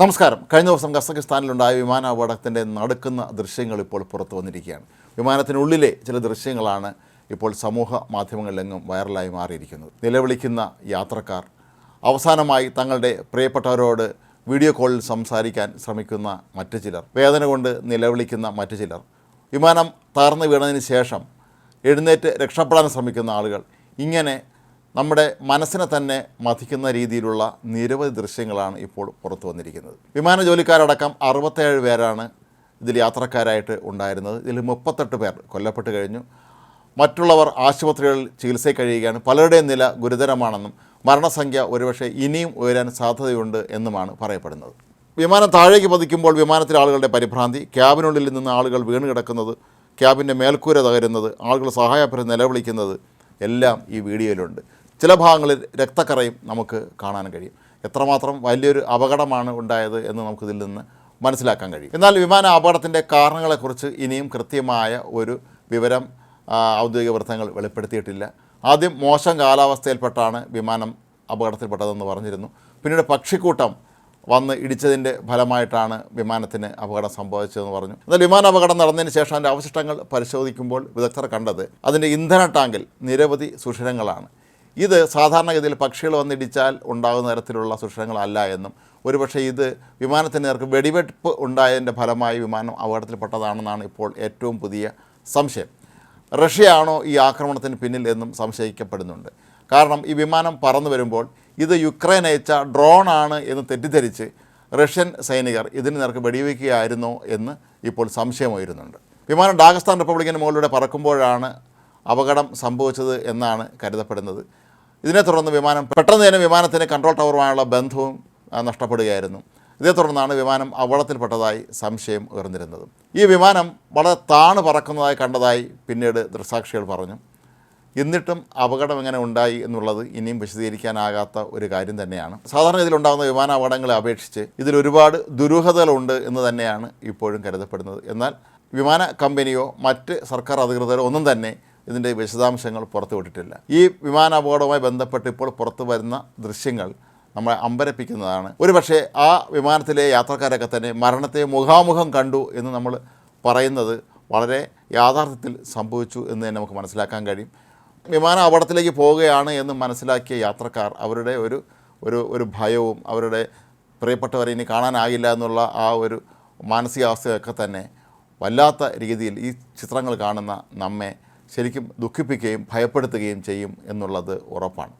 നമസ്കാരം. കഴിഞ്ഞ ദിവസം കസക്കിസ്ഥാനിലുണ്ടായ വിമാന അപകടത്തിന്റെ നടക്കുന്ന ദൃശ്യങ്ങൾ ഇപ്പോൾ പുറത്തു വന്നിരിക്കുകയാണ്. വിമാനത്തിനുള്ളിലെ ചില ദൃശ്യങ്ങളാണ് ഇപ്പോൾ സമൂഹ മാധ്യമങ്ങളിലെങ്ങും വൈറലായി മാറിയിരിക്കുന്നത്. നിലവിളിക്കുന്ന യാത്രക്കാർ അവസാനമായി തങ്ങളുടെ പ്രിയപ്പെട്ടവരോട് വീഡിയോ കോളിൽ സംസാരിക്കാൻ ശ്രമിക്കുന്ന മറ്റു ചിലർ വേദന കൊണ്ട് നിലവിളിക്കുന്ന മറ്റു ചിലർ വിമാനം തകർന്നു വീണതിന് ശേഷം എഴുന്നേറ്റ് രക്ഷപ്പെടാൻ ശ്രമിക്കുന്ന ആളുകൾ ഇങ്ങനെ നമ്മുടെ മനസ്സിനെ തന്നെ മതിക്കുന്ന രീതിയിലുള്ള നിരവധി ദൃശ്യങ്ങളാണ് ഇപ്പോൾ പുറത്തു വന്നിരിക്കുന്നത്. വിമാന ജോലിക്കാരടക്കം അറുപത്തേഴ് പേരാണ് ഇതിൽ യാത്രക്കാരായിട്ട് ഉണ്ടായിരുന്നത്. ഇതിൽ മുപ്പത്തെട്ട് പേർ കൊല്ലപ്പെട്ട് കഴിഞ്ഞു. മറ്റുള്ളവർ ആശുപത്രികളിൽ ചികിത്സയിൽ കഴിയുകയാണ്. പലരുടെയും നില ഗുരുതരമാണെന്നും മരണസംഖ്യ ഒരുപക്ഷെ ഇനിയും ഉയരാൻ സാധ്യതയുണ്ട് എന്നുമാണ് പറയപ്പെടുന്നത്. വിമാനം താഴേക്ക് പതിക്കുമ്പോൾ വിമാനത്തിലെ ആളുകളുടെ പരിഭ്രാന്തി ക്യാബിനുള്ളിൽ നിന്ന് ആളുകൾ വീണ് കിടക്കുന്നത് ക്യാബിന്റെ മേൽക്കൂര തകരുന്നത് ആളുകൾ സഹായപ്പെട്ട് നിലവിളിക്കുന്നത് എല്ലാം ഈ വീഡിയോയിലുണ്ട്. ചില ഭാഗങ്ങളിൽ രക്തക്കറയും നമുക്ക് കാണാൻ കഴിയും. എത്രമാത്രം വലിയൊരു അപകടമാണ് ഉണ്ടായത് എന്ന് നമുക്കിതിൽ നിന്ന് മനസ്സിലാക്കാൻ കഴിയും. എന്നാൽ വിമാന അപകടത്തിന്റെ കാരണങ്ങളെക്കുറിച്ച് ഇനിയും കൃത്യമായ ഒരു വിവരം ഔദ്യോഗിക വൃത്തങ്ങൾ വെളിപ്പെടുത്തിയിട്ടില്ല. ആദ്യം മോശം കാലാവസ്ഥയിൽപ്പെട്ടാണ് വിമാനം അപകടത്തിൽപ്പെട്ടതെന്ന് പറഞ്ഞിരുന്നു. പിന്നീട് പക്ഷിക്കൂട്ടം വന്ന് ഇടിച്ചതിന്റെ ഫലമായിട്ടാണ് വിമാനത്തിന് അപകടം സംഭവിച്ചതെന്ന് പറഞ്ഞു. എന്നാൽ വിമാന അപകടം നടന്നതിന് ശേഷം അതിന്റെ അവശിഷ്ടങ്ങൾ പരിശോധിക്കുമ്പോൾ വിദഗ്ധർ കണ്ടത് അതിന്റെ ഇന്ധന ടാങ്കിൽ നിരവധി സുഷിരങ്ങളാണ്. ഇത് സാധാരണഗതിയിൽ പക്ഷികൾ വന്നിടിച്ചാൽ ഉണ്ടാകുന്ന തരത്തിലുള്ള സുഷിരങ്ങളല്ല എന്നും. ഒരുപക്ഷെ ഇത് വിമാനത്തിന് നേർക്ക് വെടിവെപ്പ് ഉണ്ടായതിന്റെ ഫലമായി വിമാനം അപകടത്തിൽപ്പെട്ടതാണെന്നാണ് ഇപ്പോൾ ഏറ്റവും പുതിയ സംശയം. റഷ്യയാണോ ഈ ആക്രമണത്തിന് പിന്നിൽ എന്നും സംശയിക്കപ്പെടുന്നുണ്ട്. കാരണം ഈ വിമാനം പറന്നു വരുമ്പോൾ ഇത് യുക്രൈൻ അയച്ച ഡ്രോണാണ് എന്ന് തെറ്റിദ്ധരിച്ച് റഷ്യൻ സൈനികർ ഇതിന് നേർക്ക് വെടിവെക്കുകയായിരുന്നോ എന്ന് ഇപ്പോൾ സംശയം ഉയരുന്നുണ്ട് വിമാനം ഡാഗസ്ഥാൻ റിപ്പബ്ലിക്കിന് മുകളിലൂടെ പറക്കുമ്പോഴാണ് അപകടം സംഭവിച്ചത് എന്നാണ് കരുതപ്പെടുന്നത്. ഇതിനെ തുടർന്ന് വിമാനം പെട്ടെന്ന് തന്നെ വിമാനത്തിന് കൺട്രോൾ ടവറുമായുള്ള ബന്ധവും നഷ്ടപ്പെടുകയായിരുന്നു. ഇതേ തുടർന്നാണ് വിമാനം അപകടത്തിൽപ്പെട്ടതായി സംശയം ഉയർന്നിരുന്നത്. ഈ വിമാനം വളരെ താണ് പറക്കുന്നതായി കണ്ടതായി പിന്നീട് ദൃക്സാക്ഷികൾ പറഞ്ഞു. എന്നിട്ടും അപകടം എങ്ങനെ ഉണ്ടായി എന്നുള്ളത് ഇനിയും വിശദീകരിക്കാനാകാത്ത ഒരു കാര്യം തന്നെയാണ്. സാധാരണ ഇതിലുണ്ടാകുന്ന വിമാന അപകടങ്ങളെ അപേക്ഷിച്ച് ഇതിൽ ഒരുപാട് ദുരൂഹതകളുണ്ട് എന്ന് തന്നെയാണ് ഇപ്പോഴും കരുതപ്പെടുന്നത്. എന്നാൽ വിമാന കമ്പനിയോ മറ്റ് സർക്കാർ അധികൃതരോ ഒന്നും തന്നെ ഇതിന്റെ വിശദാംശങ്ങൾ പുറത്തുവിട്ടിട്ടില്ല ഈ വിമാനാപകടവുമായി ബന്ധപ്പെട്ട് ഇപ്പോൾ പുറത്തു വരുന്ന ദൃശ്യങ്ങൾ നമ്മളെ അമ്പരപ്പിക്കുന്നതാണ്. ഒരുപക്ഷെ ആ വിമാനത്തിലെ യാത്രക്കാരൊക്കെ തന്നെ മരണത്തെ മുഖാമുഖം കണ്ടു എന്ന് നമ്മൾ പറയുന്നത് വളരെ യാഥാർത്ഥ്യത്തിൽ സംഭവിച്ചു എന്ന് തന്നെ നമുക്ക് മനസ്സിലാക്കാൻ കഴിയും. വിമാന അപകടത്തിലേക്ക് പോവുകയാണ് എന്ന് മനസ്സിലാക്കിയ യാത്രക്കാർ അവരുടെ ഒരു ഒരു ഒരു ഭയവും അവരുടെ പ്രിയപ്പെട്ടവരെ ഇനി കാണാനാകില്ല എന്നുള്ള ആ ഒരു മാനസികാവസ്ഥയൊക്കെ തന്നെ വല്ലാത്ത രീതിയിൽ ഈ ചിത്രങ്ങൾ കാണുന്ന നമ്മെ ശരിക്കും ദുഃഖിപ്പിക്കുകയും ഭയപ്പെടുത്തുകയും ചെയ്യും എന്നുള്ളത് ഉറപ്പാണ്.